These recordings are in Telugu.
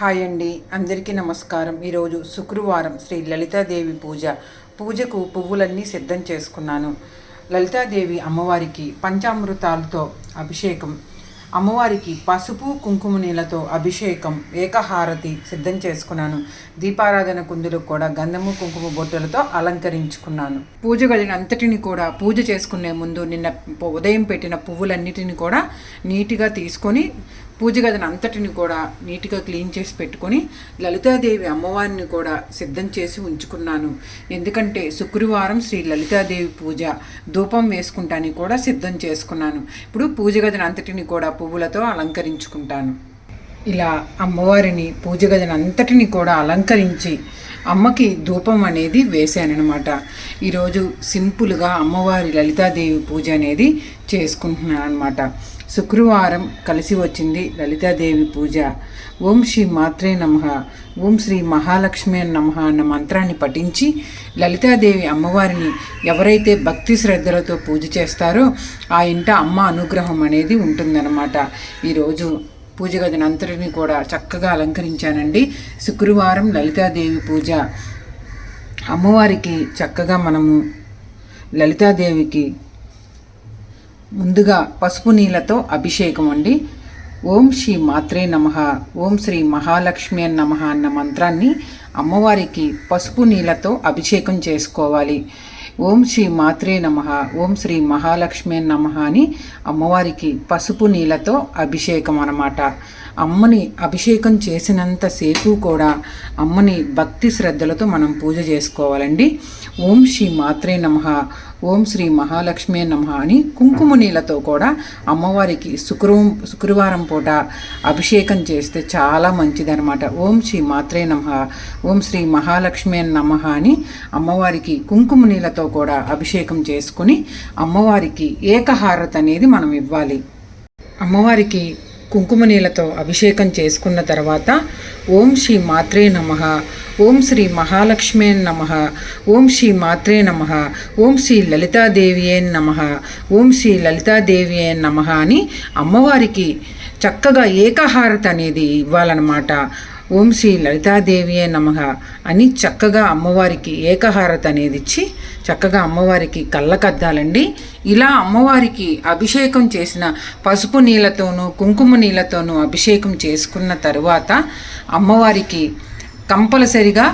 హాయ్ అండి. అందరికీ నమస్కారం. ఈరోజు శుక్రవారం శ్రీ లలితాదేవి పూజ. పూజకు పువ్వులన్నీ సిద్ధం చేసుకున్నాను. లలితాదేవి అమ్మవారికి పంచామృతాలతో అభిషేకం. అమ్మవారికి పసుపు కుంకుమ నీళ్ళతో అభిషేకం ఏకహారతి సిద్ధం చేసుకున్నాను. దీపారాధన కుందులకు కూడా గంధము కుంకుమ బొట్టులతో అలంకరించుకున్నాను. పూజ గదిని అంతటిని కూడా పూజ చేసుకునే ముందు నిన్న ఉదయం పెట్టిన పువ్వులన్నిటిని కూడా నీట్గా తీసుకొని పూజ గదిని అంతటిని కూడా నీట్గా క్లీన్ చేసి పెట్టుకొని లలితాదేవి అమ్మవారిని కూడా సిద్ధం చేసి ఉంచుకున్నాను. ఎందుకంటే శుక్రవారం శ్రీ లలితాదేవి పూజ ధూపం వేసుకుంటానికి కూడా సిద్ధం చేసుకున్నాను. ఇప్పుడు పూజ గదిని అంతటిని కూడా పువ్వులతో అలంకరించుకుంటాను. ఇలా అమ్మవారిని పూజ గదిని అంతటిని కూడా అలంకరించి అమ్మకి ధూపం అనేది వేశానమాట ఈరోజు సింపుల్గా అమ్మవారి లలితాదేవి పూజ అనేది చేసుకుంటున్నాను అనమాట శుక్రవారం కలిసి వచ్చింది లలితాదేవి పూజ. ఓం శ్రీ మాత్రే నమ. ఓం శ్రీ మహాలక్ష్మి నమ అన్న మంత్రాన్ని పఠించి లలితాదేవి అమ్మవారిని ఎవరైతే భక్తి శ్రద్ధలతో పూజ చేస్తారో ఆ ఇంట అమ్మ అనుగ్రహం అనేది ఉంటుందన్నమాట. ఈరోజు పూజ గదిని అంతటిని కూడా చక్కగా అలంకరించానండి. శుక్రవారం లలితాదేవి పూజ. అమ్మవారికి చక్కగా మనము లలితాదేవికి ముందుగా పసుపు నీళ్ళతో అభిషేకం అండి. ఓం శ్రీ మాత్రే నమ. ఓం శ్రీ మహాలక్ష్మి నమ అన్న మంత్రాన్ని అమ్మవారికి పసుపు నీళ్ళతో అభిషేకం చేసుకోవాలి. ఓం శ్రీ మాత్రే నమ. ఓం శ్రీ మహాలక్ష్మి నమ అని అమ్మవారికి పసుపు నీళ్ళతో అభిషేకం అన్నమాట. అమ్మని అభిషేకం చేసినంతసేపు కూడా అమ్మని భక్తి శ్రద్ధలతో మనం పూజ చేసుకోవాలండి. ఓం శ్రీ మాత్రే నమ. ఓం శ్రీ మహాలక్ష్మి నమ అని కుంకుమ నీళ్ళతో కూడా అమ్మవారికి శుక్రవం శుక్రవారం పూట అభిషేకం చేస్తే చాలా మంచిదనమాట ఓం శ్రీ మాత్రే నమ ఓం శ్రీ మహాలక్ష్మి నమ అని అమ్మవారికి కుంకుమ నీళ్ళతో కూడా అభిషేకం చేసుకుని అమ్మవారికి ఏకహారత అనేది మనం ఇవ్వాలి. అమ్మవారికి కుంకుమ నీళ్ళతో అభిషేకం చేసుకున్న తర్వాత ఓం శ్రీ మాత్రే నమ. ఓం శ్రీ మహాలక్ష్మే నమ. ఓం శ్రీ మాత్రే నమ. ఓం శ్రీ లలితాదేవియే నమ. ఓం శ్రీ లలితాదేవియే నమ అని అమ్మవారికి చక్కగా ఏకహారత అనేది ఇవ్వాలన్నమాట. ఓం శ్రీ లలితాదేవియే నమ అని చక్కగా అమ్మవారికి ఏకహారత అనేది ఇచ్చి చక్కగా అమ్మవారికి కళ్ళకద్దాలండి ఇలా అమ్మవారికి అభిషేకం చేసిన పసుపు నీళ్ళతోనూ కుంకుమ నీళ్ళతోనూ అభిషేకం చేసుకున్న తరువాత అమ్మవారికి కంపల్సరిగా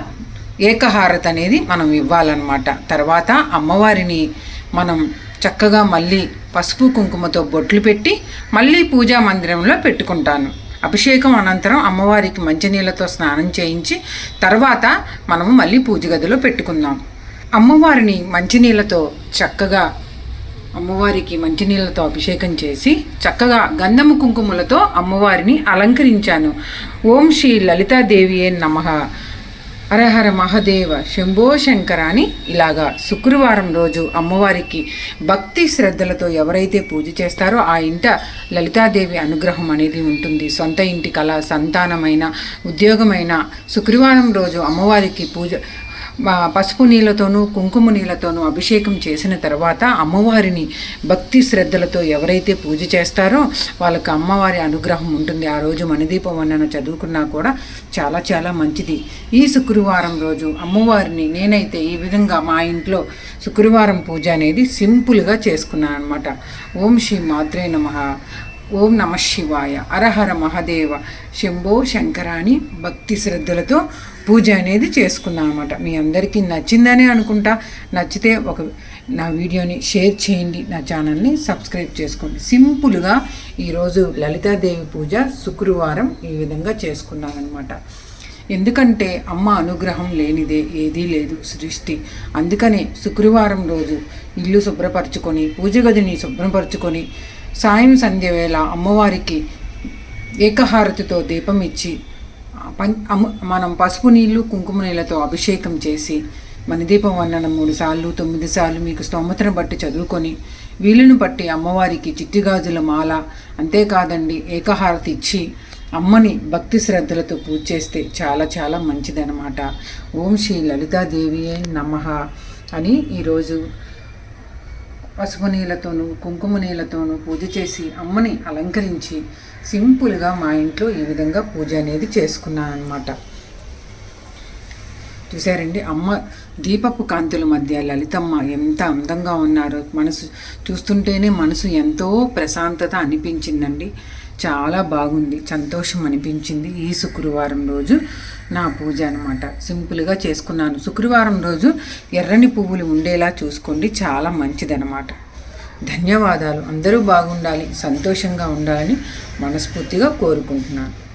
ఏకహారత అనేది మనం ఇవ్వాలన్నమాట. తర్వాత అమ్మవారిని మనం చక్కగా మళ్ళీ పసుపు కుంకుమతో బొట్లు పెట్టి మళ్ళీ పూజా మందిరంలో పెట్టుకుంటాను. అభిషేకం అనంతరం అమ్మవారికి మంచినీళ్ళతో స్నానం చేయించి తర్వాత మనము మళ్ళీ పూజ గదిలో పెట్టుకుందాం. అమ్మవారిని మంచినీళ్ళతో చక్కగా అమ్మవారికి మంచినీళ్ళతో అభిషేకం చేసి చక్కగా గంధము కుంకుమలతో అమ్మవారిని అలంకరించాను. ఓం శ్రీ లలితాదేవియే నమః. హరహర మహదేవ శంభో శంకర అని ఇలాగా శుక్రవారం రోజు అమ్మవారికి భక్తి శ్రద్ధలతో ఎవరైతే పూజ చేస్తారో ఆ ఇంట లలితాదేవి అనుగ్రహం అనేది ఉంటుంది. సొంత ఇంటి కళ సంతానమైన ఉద్యోగమైన శుక్రవారం రోజు అమ్మవారికి పూజ పసుపు నీళ్ళతోనూ కుంకుమ నీళ్ళతోనూ అభిషేకం చేసిన తర్వాత అమ్మవారిని భక్తి శ్రద్ధలతో ఎవరైతే పూజ చేస్తారో వాళ్ళకి అమ్మవారి అనుగ్రహం ఉంటుంది. ఆ రోజు మణిదీపం అన్నను చదువుకున్నా కూడా చాలా చాలా మంచిది. ఈ శుక్రవారం రోజు అమ్మవారిని నేనైతే ఈ విధంగా మా ఇంట్లో శుక్రవారం పూజ అనేది సింపుల్గా చేసుకున్నాను అనమాట ఓం శ్రీ మాత్రే నమ. ఓం నమ శివాయ. అరహర మహదేవ శంభో శంకరాని భక్తి శ్రద్ధలతో పూజ అనేది చేసుకున్నాను అనమాట మీ అందరికీ నచ్చిందని అనుకుంటా. నచ్చితే ఒక నా వీడియోని షేర్ చేయండి. నా ఛానల్ని సబ్స్క్రైబ్ చేసుకోండి. సింపుల్గా ఈరోజు లలితాదేవి పూజ శుక్రవారం ఈ విధంగా చేసుకున్నాను అనమాట ఎందుకంటే అమ్మ అనుగ్రహం లేనిదే ఏదీ లేదు సృష్టి. అందుకనే శుక్రవారం రోజు ఇల్లు శుభ్రపరచుకొని పూజ గదిని శుభ్రపరచుకొని సాయం సంధ్య వేళ అమ్మవారికి ఏకహారతితో దీపం ఇచ్చి పం మనం పసుపు నీళ్ళు కుంకుమ నీళ్ళతో అభిషేకం చేసి మన దీపం వండడం మూడు సార్లు తొమ్మిది సార్లు మీకు స్తోమతను బట్టి చదువుకొని వీలును బట్టి అమ్మవారికి చిట్టిగాజుల మాల అంతేకాదండి ఏకహారతి ఇచ్చి అమ్మని భక్తి శ్రద్ధలతో పూజ చేస్తే చాలా చాలా మంచిదనమాట ఓం శ్రీ లలితాదేవియే నమ అని ఈరోజు పసుపు నీళ్ళతోనూ కుంకుమ నీళ్ళతోనూ పూజ చేసి అమ్మని అలంకరించి సింపుల్గా మా ఇంట్లో ఈ విధంగా పూజ అనేది చేసుకున్నాను అనమాట చూసారండి అమ్మ దీపపు కాంతుల మధ్య లలితమ్మ ఎంత అందంగా ఉన్నారో మనసు చూస్తుంటేనే మనసు ఎంతో ప్రశాంతత అనిపించిందండి. చాలా బాగుంది సంతోషం అనిపించింది ఈ శుక్రవారం రోజు. నా పూజ అనమాట సింపుల్గా చేసుకున్నాను. శుక్రవారం రోజు ఎర్రని పువ్వులు ఉండేలా చూసుకోండి. చాలా మంచిదనమాట ధన్యవాదాలు. అందరూ బాగుండాలి. సంతోషంగా ఉండాలని మనస్ఫూర్తిగా కోరుకుంటున్నాను.